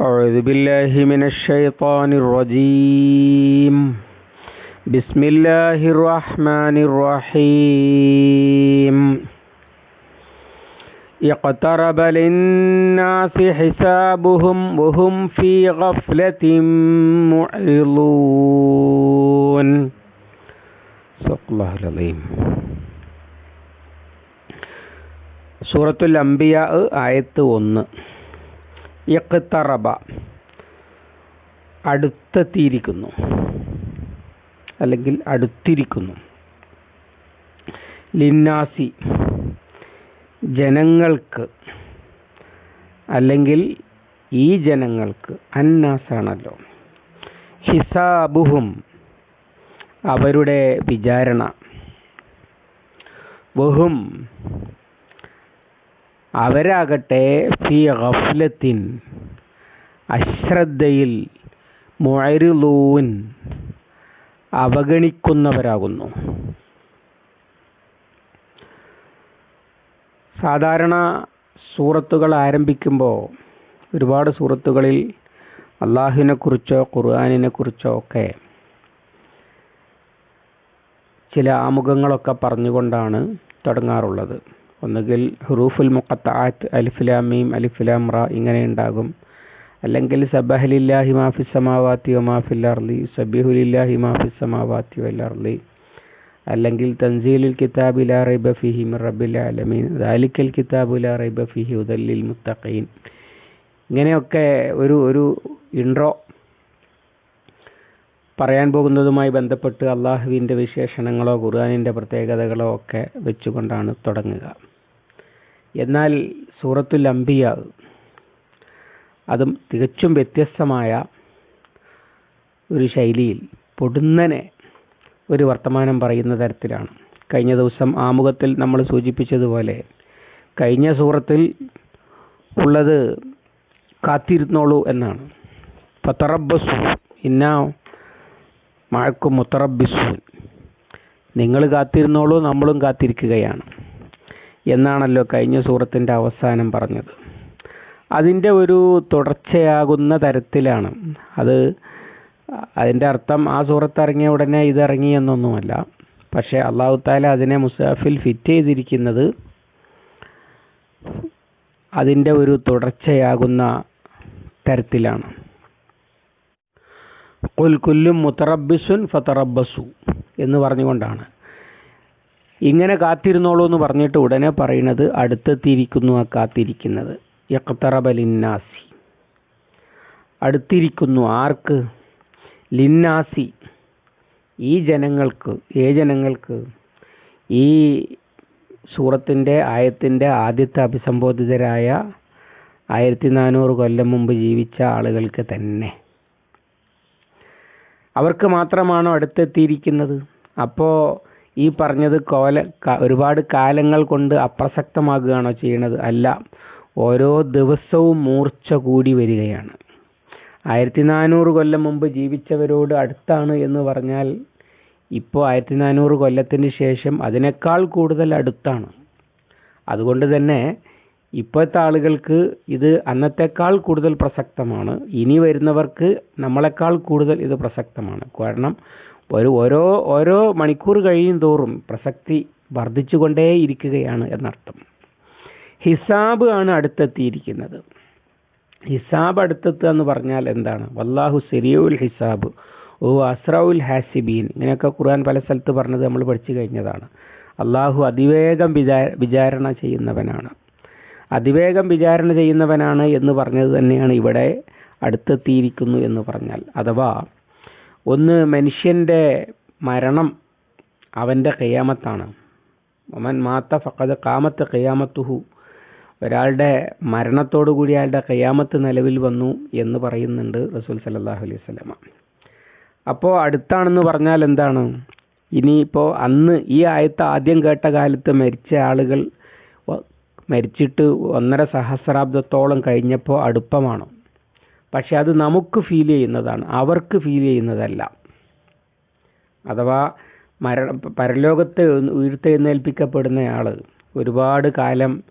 أعوذ بالله من الشيطان الرجيم بسم الله الرحمن الرحيم اقترب للناس حسابهم وهم في غفلة معرضون صدق الله العظيم സൂറത്തുൽ അംബിയ ആയത്ത് ഒന്ന് ഇഖ്തറബ. അടുത്തെത്തിയിരിക്കുന്നു അല്ലെങ്കിൽ അടുത്തിരിക്കുന്നു. ലിന്നാസി. ജനങ്ങൾക്ക് അല്ലെങ്കിൽ ഈ ജനങ്ങൾക്ക് അന്നാസാണല്ലോ. ഹിസാബുഹും അവരുടെ വിചാരണ. വഹും അവരാകട്ടെ ഫി ഗഫ്ലത്തിൻ അശ്രദ്ധയിൽ മൊയരുലൂൻ അവഗണിക്കുന്നവരാകുന്നു. സാധാരണ സൂറത്തുകൾ ആരംഭിക്കുമ്പോൾ ഒരുപാട് സൂറത്തുകളിൽ അള്ളാഹുവിനെക്കുറിച്ചോ ഖുർആാനിനെക്കുറിച്ചോ ഖുർആാനിനെ കുറിച്ചോ ഒക്കെ ചില ആമുഖങ്ങളൊക്കെ പറഞ്ഞുകൊണ്ടാണ് തുടങ്ങാറുള്ളത്. ഒന്നുകിൽ ഹുറൂഫുൽ മുഖത്താത്ത് അലിഫുലാമീം അലിഫുലാം റ ഇങ്ങനെ ഉണ്ടാകും. അല്ലെങ്കിൽ സബഹലില്ലാഹി മാഫി സമാവാത്തി വമാഫിൽ അർലി സബിഹുലില്ലാഹി മാഫി സമാവാത്തി വൽ അർലി അല്ലെങ്കിൽ തൻസീലുൽ കിതാബ് ലാ റൈബ ഫിഹി മിർ റബ്ബിൽ ആലമീൻ ദാലിക്കൽ കിതാബു ലാ റൈബ ഫിഹി ഉദല്ലിൽ മുത്തഖീൻ. ഇങ്ങനെയൊക്കെ ഒരു ഒരു ഇൻട്രോ പറയാൻ പോകുന്നതുമായി ബന്ധപ്പെട്ട് അള്ളാഹുവിന്റെ വിശേഷണങ്ങളോ ഖുർആാനിന്റെ പ്രത്യേകതകളോ ഒക്കെ വെച്ചുകൊണ്ടാണ് തുടങ്ങുക. എന്നാൽ സൂറത്തുൽ അംബിയ അതും തികച്ചും വ്യത്യസ്തമായ ഒരു ശൈലിയിൽ പൊടുന്നനെ ഒരു വർത്തമാനം പറയുന്ന തരത്തിലാണ്. കഴിഞ്ഞ ദിവസം ആമുഖത്തിൽ നമ്മൾ സൂചിപ്പിച്ചതുപോലെ കഴിഞ്ഞ സൂറത്തിൽ ഉള്ളത് കാത്തിരുന്നോളൂ എന്നാണ്. ഫത്തറബസു ഇന്ന മഴക്കും മുത്തറബിസു നിങ്ങൾ കാത്തിരുന്നോളൂ നമ്മളും കാത്തിരിക്കുകയാണ്. എന്നാണല്ലോ കഴിഞ്ഞ സൂറത്തിന്റെ അവസാനം പറഞ്ഞത്. അതിന്റെ ഒരു തുടർച്ചയാകുന്ന തരത്തിലാണ്. അത് അതിന്റെ അർത്ഥം ആ സൂറത്ത് ഇറങ്ങിയ ഉടനെ ഇതിറങ്ങി എന്നൊന്നുമല്ല. പക്ഷേ അള്ളാഹു താല അതിനെ മുസാഫിൽ ഫിറ്റ് ചെയ്തിരിക്കുന്നത് അതിന്റെ ഒരു തുടർച്ചയാകുന്ന തരത്തിലാണ്. കുൽ കുല്ലും മുത്തറബിസുൻ ഫത്തറബസു എന്ന് പറഞ്ഞുകൊണ്ടാണ്. ഇങ്ങനെ കാത്തിരുന്നോളൂ എന്ന് പറഞ്ഞിട്ട് ഉടനെ പറയുന്നത് അടുത്തെത്തിയിരിക്കുന്നു ആ കാത്തിരിക്കുന്നത്. യക്തറബലിന്നാസി അടുത്തിരിക്കുന്നു ആർക്ക്? ലിന്നാസി. ഈ ജനങ്ങൾക്ക് ഏ ജനങ്ങൾക്ക് ഈ സൂറത്തിന്റെ ആയത്തിന്റെ ആദ്യത്തെ അഭിസംബോധിതരായ ആയിരത്തി നാനൂറ് കൊല്ലം മുമ്പ് ജീവിച്ച ആളുകൾക്ക് തന്നെ. അവർക്ക് മാത്രമാണോ അടുത്തെത്തിയിരിക്കുന്നത്? അപ്പോൾ ഈ പറഞ്ഞത് കോല ഒരുപാട് കാലങ്ങൾ കൊണ്ട് അപ്രസക്തമാകുകയാണോ ചെയ്യണത്? അല്ല. ഓരോ ദിവസവും മൂർച്ച കൂടി വരികയാണ്. ആയിരത്തി നാനൂറ് കൊല്ലം മുമ്പ് ജീവിച്ചവരോട് അടുത്താണ് എന്ന് പറഞ്ഞാൽ ഇപ്പോൾ ആയിരത്തി നാനൂറ് കൊല്ലത്തിന് ശേഷം അതിനേക്കാൾ കൂടുതൽ അടുത്താണ്. അതുകൊണ്ട് തന്നെ ഇപ്പോഴത്തെ ആളുകൾക്ക് ഇത് അന്നത്തെക്കാൾ കൂടുതൽ പ്രസക്തമാണ്. ഇനി വരുന്നവർക്ക് നമ്മളെക്കാൾ കൂടുതൽ ഇത് പ്രസക്തമാണ്. കാരണം ഒരു ഓരോ ഓരോ മണിക്കൂർ കഴിയും തോറും പ്രസക്തി വർദ്ധിച്ചുകൊണ്ടേ ഇരിക്കുകയാണ് എന്നർത്ഥം. ഹിസാബ് ആണ് അടുത്തെത്തിയിരിക്കുന്നത്. ഹിസാബ് അടുത്തെത്തുക എന്ന് പറഞ്ഞാൽ എന്താണ്? വല്ലാഹു സെരിയുൽ ഹിസാബ് ഓ അസ്രൗൽ ഹാസിബീൻ. ഇങ്ങനെയൊക്കെ ഖുർആൻ പല സ്ഥലത്ത് പറഞ്ഞത് നമ്മൾ പഠിച്ചു കഴിഞ്ഞതാണ്. അള്ളാഹു അതിവേഗം വിചാരണ ചെയ്യുന്നവനാണ്. അതിവേഗം വിചാരണ ചെയ്യുന്നവനാണ് എന്ന് പറഞ്ഞത് തന്നെയാണ് ഇവിടെ അടുത്തെത്തിയിരിക്കുന്നു എന്ന് പറഞ്ഞാൽ. അഥവാ ഒന്ന് മനുഷ്യന്റെ മരണം അവന്റെ കയ്യാമത്താണ് ഒമൻ മാത്ത ഫക്കത് കാമത്ത് കയ്യാമത്തുഹു ഒരാളുടെ മരണത്തോടു കൂടി അയാളുടെ കയ്യാമത്ത് നിലവിൽ വന്നു എന്ന് പറയുന്നുണ്ട് റസൂൽ സല്ലാഹു അലൈഹി സ്വലമ അപ്പോൾ അടുത്താണെന്ന് പറഞ്ഞാൽ എന്താണ്? ഇനിയിപ്പോൾ അന്ന് ഈ ആയത്ത് ആദ്യം കേട്ട കാലത്ത് മരിച്ച ആളുകൾ മരിച്ചിട്ട് ഒന്നര സഹസ്രാബ്ദത്തോളം കഴിഞ്ഞപ്പോൾ അടുപ്പമാണ്. പക്ഷെ അത് നമുക്ക് ഫീൽ ചെയ്യുന്നതാണ്. അവർക്ക് ഫീൽ ചെയ്യുന്നതല്ല. അഥവാ മര പരലോകത്ത് ഉയർത്തെഴുന്നേൽപ്പിക്കപ്പെടുന്നയാൾ ഒരുപാട് കാലം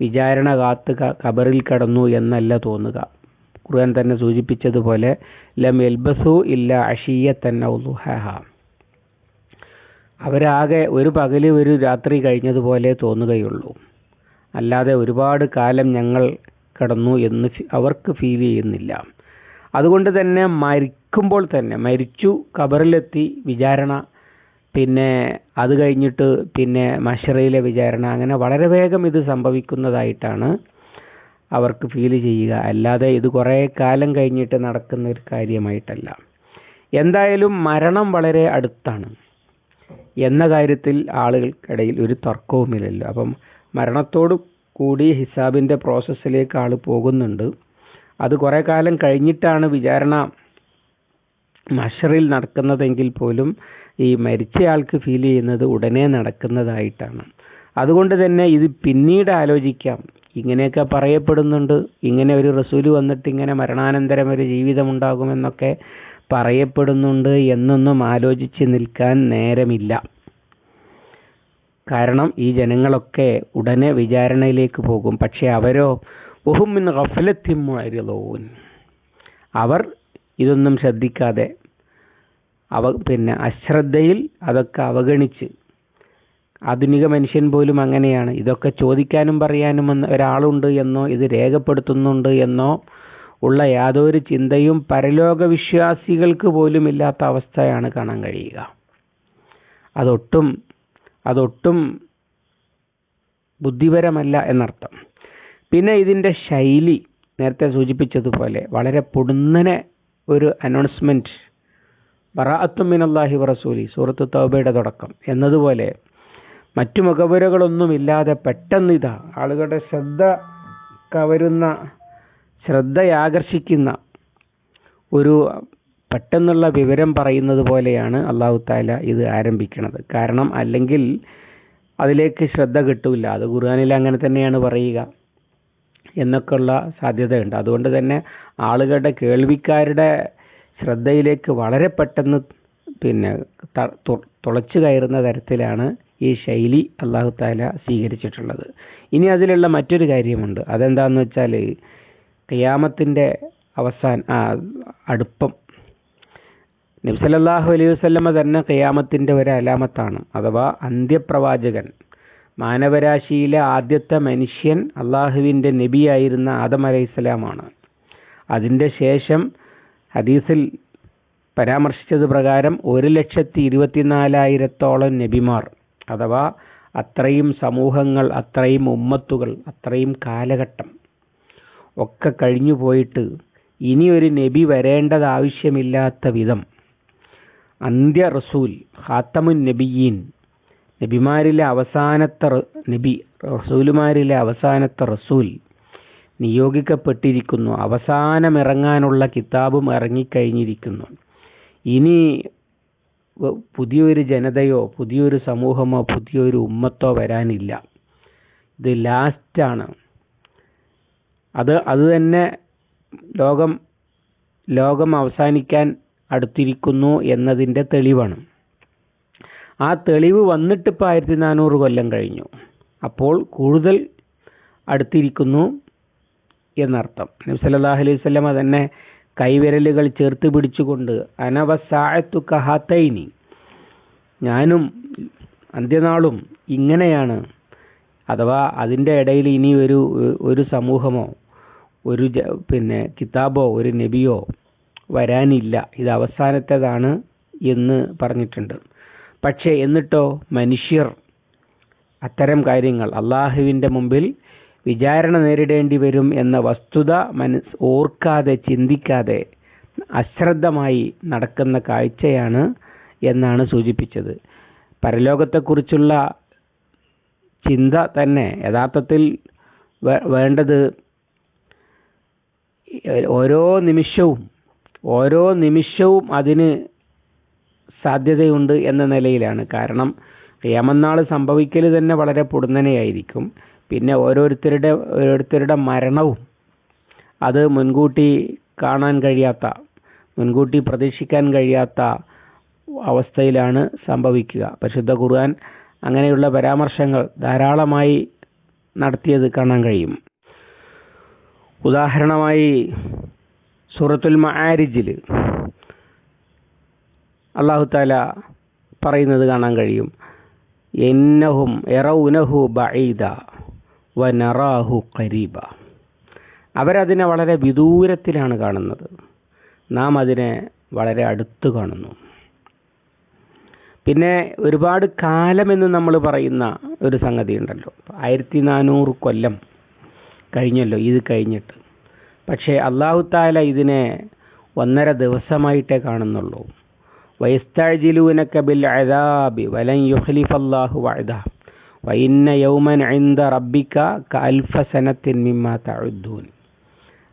വിചാരണ കാത്ത് കബറിൽ കടന്നു എന്നല്ല തോന്നുക. ഖുർആൻ തന്നെ സൂചിപ്പിച്ചതുപോലെ ലം എൽബസു ഇല്ല അഷീയത്തൻ ഔലുഹഹ അവരാകെ ഒരു പകൽ ഒരു രാത്രി കഴിഞ്ഞതുപോലെ തോന്നുകയുള്ളൂ. അല്ലാതെ ഒരുപാട് കാലം ഞങ്ങൾ കിടന്നു എന്ന് അവർക്ക് ഫീൽ ചെയ്യുന്നില്ല. അതുകൊണ്ട് തന്നെ മരിക്കുമ്പോൾ തന്നെ മരിച്ചു ഖബറിലെത്തി വിചാരണ പിന്നെ അത് കഴിഞ്ഞിട്ട് പിന്നെ മഷറയിലെ വിചാരണ അങ്ങനെ വളരെ വേഗം ഇത് സംഭവിക്കുന്നതായിട്ടാണ് അവർക്ക് ഫീൽ ചെയ്യുക. അല്ലാതെ ഇത് കുറേ കാലം കഴിഞ്ഞിട്ട് നടക്കുന്ന ഒരു കാര്യമായിട്ടല്ല. എന്തായാലും മരണം വളരെ അടുത്താണ്. എന്ന കാര്യത്തിൽ ആളുകൾക്കിടയിൽ ഒരു തർക്കവുമില്ലല്ലോ. അപ്പം മരണത്തോട് കൂടി ഹിസാബിന്റെ പ്രോസസ്സിലേക്ക് ആൾ പോകുന്നുണ്ട്. അത് കുറേ കാലം കഴിഞ്ഞിട്ടാണ് വിചാരണ മഷറിൽ നടക്കുന്നതെങ്കിൽ പോലും ഈ മരിച്ചയാൾക്ക് ഫീൽ ചെയ്യുന്നത് ഉടനെ നടക്കുന്നതായിട്ടാണ്. അതുകൊണ്ട് തന്നെ ഇത് പിന്നീട് ആലോചിക്കാം. ഇങ്ങനെയൊക്കെ പറയപ്പെടുന്നുണ്ട്. ഇങ്ങനെ ഒരു റസൂൽ വന്നിട്ട് ഇങ്ങനെ മരണാനന്തരം ഒരു ജീവിതമുണ്ടാകുമെന്നൊക്കെ പറയപ്പെടുന്നുണ്ട് എന്നൊന്നും ആലോചിച്ച് നിൽക്കാൻ നേരമില്ല. കാരണം ഈ ജനങ്ങളൊക്കെ ഉടനെ വിചാരണയിലേക്ക് പോകും. പക്ഷേ അവരോ ഒഹുമിൻ റഫലത്തിമ്മായിരുന്നു അവർ ഇതൊന്നും ശ്രദ്ധിക്കാതെ അവ പിന്നെ അശ്രദ്ധയിൽ അതൊക്കെ അവഗണിച്ച്. ആധുനിക മനുഷ്യൻ പോലും അങ്ങനെയാണ്. ഇതൊക്കെ ചോദിക്കാനും പറയാനും ഒരാളുണ്ട് എന്നോ ഇത് രേഖപ്പെടുത്തുന്നുണ്ട് എന്നോ ഉള്ള യാതൊരു ചിന്തയും പരലോക വിശ്വാസികൾക്ക് പോലും ഇല്ലാത്ത അവസ്ഥയാണ് കാണാൻ കഴിയുക. അതൊട്ടും അതൊട്ടും ബുദ്ധിപരമല്ല എന്നർത്ഥം. പിന്നെ ഇതിന്റെ ശൈലി നേരത്തെ സൂചിപ്പിച്ചതുപോലെ വളരെ പൊടുന്നനെ ഒരു അനൗൺസ്മെന്റ് ബറാഅത്തുമിനല്ലാഹി വറസൂലി സൂറത്ത് തൗബയുടെ തുടക്കം എന്നതുപോലെ മറ്റു മുഖപുരകളൊന്നുമില്ലാതെ പെട്ടെന്ന് ഇതാ ആളുകളുടെ ശ്രദ്ധ കവരുന്ന ശ്രദ്ധയാകർഷിക്കുന്ന ഒരു പെട്ടെന്നുള്ള വിവരം പറയുന്നത് പോലെയാണ് അള്ളാഹു താല ഇത് ആരംഭിക്കുന്നത് കാരണം അല്ലെങ്കിൽ അതിലേക്ക് ശ്രദ്ധ കിട്ടില്ല അത് ഖുർആാനിൽ അങ്ങനെ തന്നെയാണ് പറയുക എന്നൊക്കെയുള്ള സാധ്യതയുണ്ട്. അതുകൊണ്ട് തന്നെ ആളുകളുടെ കേൾവിക്കാരുടെ ശ്രദ്ധയിലേക്ക് വളരെ പെട്ടെന്ന് പിന്നെ തുളച്ചു കയറുന്ന തരത്തിലാണ് ഈ ശൈലി അള്ളാഹു താല സ്വീകരിച്ചിട്ടുള്ളത്. ഇനി അതിലുള്ള മറ്റൊരു കാര്യമുണ്ട്. അതെന്താണെന്ന് വെച്ചാൽ ഖിയാമത്തിന്റെ അവസാന അടുപ്പം നബ്സലല്ലാഹു അലൈഹി വസല്ലമ തന്നെ ഖിയാമത്തിന്റെ ഒരു അലാമത്താണ്. അഥവാ അന്ത്യപ്രവാചകൻ. മാനവരാശിയിലെ ആദ്യത്തെ മനുഷ്യൻ അള്ളാഹുവിന്റെ നബിയായിരുന്ന ആദം അലൈഹിസ്സലാമാണ്. അതിന്റെ ശേഷം ഹദീസിൽ പരാമർശിച്ചത് പ്രകാരം ഒരു ലക്ഷത്തി ഇരുപത്തിനാലായിരത്തോളം നബിമാർ അഥവാ അത്രയും സമൂഹങ്ങൾ അത്രയും ഉമ്മത്തുകൾ അത്രയും കാലഘട്ടം ഒക്കെ കഴിഞ്ഞു പോയിട്ട് ഇനി ഒരു നബി വരേണ്ടത് ആവശ്യമില്ലാത്ത വിധം അന്ത്യ റസൂൽ ഹാത്തമുൻ നബിയീൻ നബിമാരിലെ അവസാനത്തെ നബി റസൂലുമാരിലെ അവസാനത്തെ റസൂൽ നിയോഗിക്കപ്പെട്ടിരിക്കുന്നു. അവസാനമിറങ്ങാനുള്ള കിതാബും ഇറങ്ങിക്കഴിഞ്ഞിരിക്കുന്നു. ഇനി പുതിയൊരു ജനതയോ പുതിയൊരു സമൂഹമോ പുതിയൊരു ഉമ്മത്തോ വരാനില്ല. ഇത് ലാസ്റ്റാണ്. അത് അത് തന്നെ ലോകം ലോകം അവസാനിക്കാൻ അടുത്തിരിക്കുന്നു എന്നതിന്റെ തെളിവാണ്. ആ തെളിവ് വന്നിട്ട് ഇപ്പോൾ ആയിരത്തി നാനൂറ് കൊല്ലം കഴിഞ്ഞു. അപ്പോൾ കൂടുതൽ അടുത്തിരിക്കുന്നു എന്നർത്ഥം. നബി സല്ലല്ലാഹു അലൈഹി വസല്ലമ തന്നെ കൈവിരലുകൾ ചേർത്ത് പിടിച്ചുകൊണ്ട് അനവസായത്തു കഹാത്തൈനി ഞാനും അന്ത്യനാളും ഇങ്ങനെയാണ് അഥവാ അതിന്റെ ഇടയിൽ ഇനി ഒരു ഒരു സമൂഹമോ ഒരു പിന്നെ കിതാബോ ഒരു നബിയോ വരാനില്ല. ഇത് അവസാനത്തേതാണ് എന്ന് പറഞ്ഞിട്ടുണ്ട്. പക്ഷേ എന്നിട്ടോ? മനുഷ്യർ. അത്തരം കാര്യങ്ങൾ അള്ളാഹുവിന്റെ മുമ്പിൽ വിചാരണ നേരിടേണ്ടി വരും എന്ന വസ്തുത മനസ് ഓർക്കാതെ ചിന്തിക്കാതെ അശ്രദ്ധമായി നടക്കുന്ന കാഴ്ചയാണ് എന്നാണ് സൂചിപ്പിച്ചത്. പരലോകത്തെക്കുറിച്ചുള്ള ചിന്ത തന്നെ യഥാർത്ഥത്തിൽ വേണ്ടത് ഓരോ നിമിഷവും ഓരോ നിമിഷവും അതിന് സാധ്യതയുണ്ട് എന്ന നിലയിലാണ്. കാരണം യമന്നാൾ സംഭവിക്കൽ തന്നെ വളരെ പൊടുന്നനെയായിരിക്കും. പിന്നെ ഓരോരുത്തരുടെ ഓരോരുത്തരുടെ മരണവും അത് മുൻകൂട്ടി കാണാൻ കഴിയാത്ത മുൻകൂട്ടി പ്രതീക്ഷിക്കാൻ കഴിയാത്ത അവസ്ഥയിലാണ് സംഭവിക്കുക. പരിശുദ്ധ ഖുർആൻ അങ്ങനെയുള്ള പരാമർശങ്ങൾ ധാരാളമായി നടത്തിയത് കാണാൻ കഴിയും. ഉദാഹരണമായി സൂറത്തുൽ മആരിജിൽ അള്ളാഹു താല പറയുന്നത് കാണാൻ കഴിയും. എന്നഹും എറൗനഹു ബഈദ വനറാഹു കരീബ അവരതിനെ വളരെ വിദൂരത്തിലാണ് കാണുന്നത്. നാം അതിനെ വളരെ അടുത്ത് കാണുന്നു. പിന്നെ ഒരുപാട് കാലമെന്ന് നമ്മൾ പറയുന്ന ഒരു സംഗതി ഉണ്ടല്ലോ ആയിരത്തി നാനൂറ് കൊല്ലം കഴിഞ്ഞല്ലോ ഇത് കഴിഞ്ഞിട്ട്. പക്ഷേ അള്ളാഹു താല ഇതിനെ ഒന്നര ദിവസമായിട്ടേ കാണുന്നുള്ളൂ. അദാബി യൗമൻ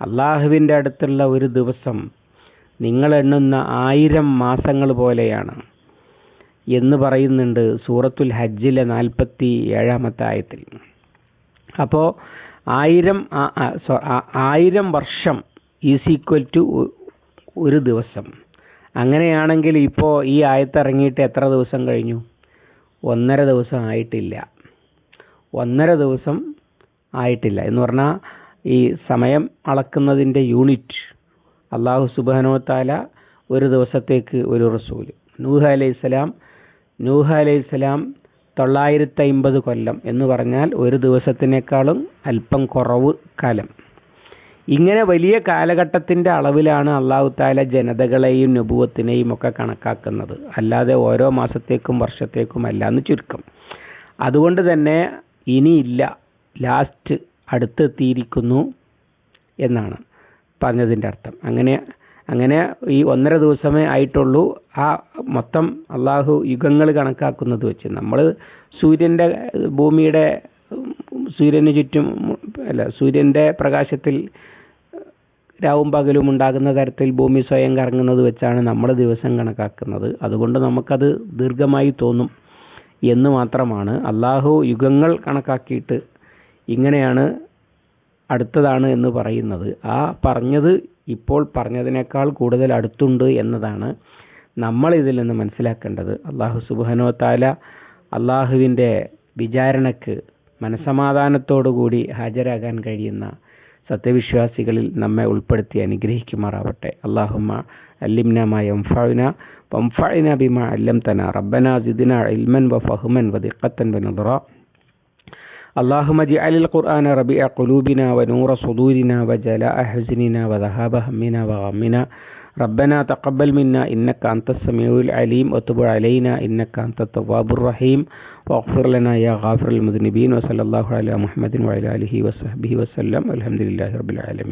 അള്ളാഹുവിന്റെ അടുത്തുള്ള ഒരു ദിവസം നിങ്ങൾ എണ്ണുന്ന ആയിരം മാസങ്ങൾ പോലെയാണ് എന്ന് പറയുന്നുണ്ട് സൂറത്തുൽ ഹജ്ജിലെ നാൽപ്പത്തി ഏഴാമത്തെ ആയത്തിൽ. അപ്പോൾ ആയിരം ആയിരം വർഷം ഈസ് ഈക്വൽ ടു ഒരു ദിവസം. അങ്ങനെയാണെങ്കിൽ ഇപ്പോൾ ഈ ആയത്ത് ഇറങ്ങിയിട്ട് എത്ര ദിവസം കഴിഞ്ഞു? ഒന്നര ദിവസം ആയിട്ടില്ല. ഒന്നര ദിവസം ആയിട്ടില്ല. എന്ന് പറഞ്ഞാൽ ഈ സമയം അളക്കുന്നതിന്റെ യൂണിറ്റ് അള്ളാഹു സുബാനോ താല ഒരു ദിവസത്തേക്ക് ഒരു റസൂൽ. നൂഹ അലൈഹി സ്വലാം നൂഹ അലൈഹി സ്വലാം തൊള്ളായിരത്തി അമ്പത് കൊല്ലം എന്ന് പറഞ്ഞാൽ ഒരു ദിവസത്തിനേക്കാളും അല്പം കുറവ് കാലം. ഇങ്ങനെ വലിയ കാലഘട്ടത്തിന്റെ അളവിലാണ് അള്ളാഹു താല ജനതകളെയും നുപുവത്തിനെയും ഒക്കെ കണക്കാക്കുന്നത്. അല്ലാതെ ഓരോ മാസത്തേക്കും വർഷത്തേക്കും അല്ല എന്ന് ചുരുക്കം. അതുകൊണ്ട് തന്നെ ഇനിയില്ല ലാസ്റ്റ് അടുത്തെത്തിയിരിക്കുന്നു എന്നാണ് പറഞ്ഞതിന്റെ അർത്ഥം. അങ്ങനെ അങ്ങനെ ഈ ഒന്നര ദിവസമേ ആയിട്ടുള്ളൂ. ആ മൊത്തം അള്ളാഹു യുഗങ്ങൾ കണക്കാക്കുന്നത് വെച്ച്. നമ്മൾ സൂര്യന്റെ ഭൂമിയുടെ സൂര്യന് ചുറ്റും അല്ല സൂര്യന്റെ പ്രകാശത്തിൽ രാവും പകലും ഉണ്ടാകുന്ന തരത്തിൽ ഭൂമി സ്വയം കറങ്ങുന്നത് വെച്ചാണ് നമ്മൾ ദിവസം കണക്കാക്കുന്നത്. അതുകൊണ്ട് നമുക്കത് ദീർഘമായി തോന്നും എന്ന് മാത്രമാണ്. അള്ളാഹു യുഗങ്ങൾ കണക്കാക്കിയിട്ട് ഇങ്ങനെയാണ് അടുത്തതാണ് എന്ന് പറയുന്നത്. ആ പറഞ്ഞത് ഇപ്പോൾ പറഞ്ഞതിനേക്കാൾ കൂടുതൽ അടുത്തുണ്ട് എന്നതാണ് നമ്മൾ ഇതിൽ നിന്ന് മനസ്സിലാക്കേണ്ടത്. അള്ളാഹു സുബാനോ താല അള്ളാഹുവിന്റെ വിചാരണക്ക് മനസമാധാനത്തോടുകൂടി ഹാജരാകാൻ കഴിയുന്ന സത്യവിശ്വാസികളിൽ നമ്മെ ഉൾപ്പെടുത്തി അനുഗ്രഹിക്കുമാറാവട്ടെ. അള്ളാഹുമ്മ അല്ലിംന വംഫാഴിന ബിമ അല്ലം തന റബ്ബന ജിദിന ഇൽമൻ വ വഫഹ്മൻ വദിഖത്തൻ വനദറ اللهم اجعل القرآن ربيع قلوبنا ونور صدورنا وجلاء حزننا وذهاب همنا وغمنا. ربنا تقبل منا إنك أنت السميع العليم وتب علينا إنك أنت التواب الرحيم. واغفر لنا يا غافر المذنبين وصلى الله على محمد وعلى آله وصحبه وسلم. والحمد لله رب العالمين.